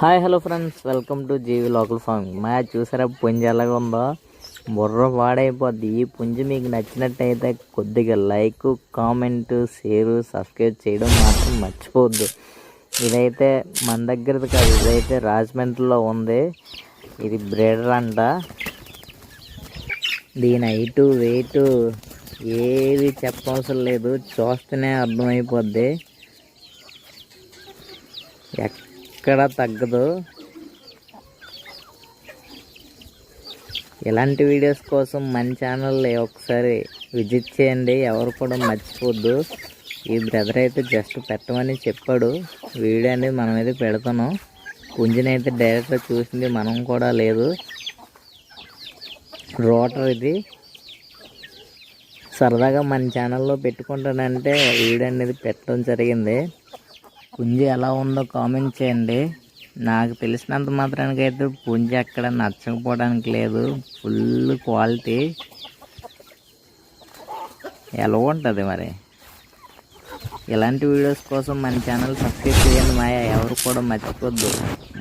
Hi hello friends. Welcome to Jeevi local farming మా చూసారా పుంజ ఎలాగ ఉందో? బుర్ర పాడైపోద్ది. ఈ పుంజు మీకు నచ్చినట్టయితే కొద్దిగా లైక్ కామెంట్ షేర్ సబ్స్క్రైబ్ చేయడం మాత్రం మర్చిపోవద్దు. ఇదైతే మన దగ్గరది కాదు ఇదైతే రాజమండ్రిలో ఉంది. ఇది బ్రీడర్ అంట. దీని హైటు వెయిట్ ఏది చెప్పవసరం లేదు. చూస్తేనే అర్థమైపోద్ది. ఎక్కడ తగ్గదు. ఇలాంటి వీడియోస్ కోసం మన ఛానల్ ఒకసారి విజిట్ చేయండి. ఎవరు కూడా మర్చిపోద్దు. ఈ బ్రదర్ అయితే జస్ట్ పెట్టమని చెప్పాడు. వీడియో అనేది మనం అయితే పెడతాను పుంజిని అయితే డైరెక్ట్గా చూసింది మనం కూడా లేదు. రోటర్ ఇది. సరదాగా మన ఛానల్లో పెట్టుకుంటానంటే వీడియో అనేది పెట్టడం జరిగింది. పుంజి ఎలా ఉందో కామెంట్ చేయండి. నాకు తెలిసినంత మాత్రానికి అయితే పుంజి అక్కడ నచ్చకపోవడానికి లేదు. Full quality. ఎలా ఉంటుంది మరి? ఇలాంటి వీడియోస్ కోసం మన ఛానల్ సబ్స్క్రైబ్ చేయండి మాయా. ఎవరు కూడా మర్చిపోద్దు.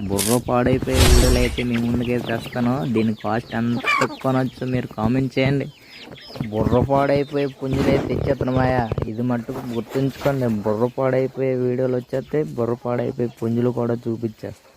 బుర్ర పాడైపోయే వీడియోలు అయితే మీ ముందుకైతే తెస్తాను. దీని కాస్ట్ ఎంత కొనొచ్చు మీరు కామెంట్ చేయండి. బుర్రపాడైపోయే పుంజులైతే పుంజులు ఇది మట్టుకు గుర్తుంచుకోండి బుర్రపాడైపోయే వీడియోలు వచ్చేస్తే బుర్రపాడైపోయే పుంజులు కూడా చూపించేస్తాను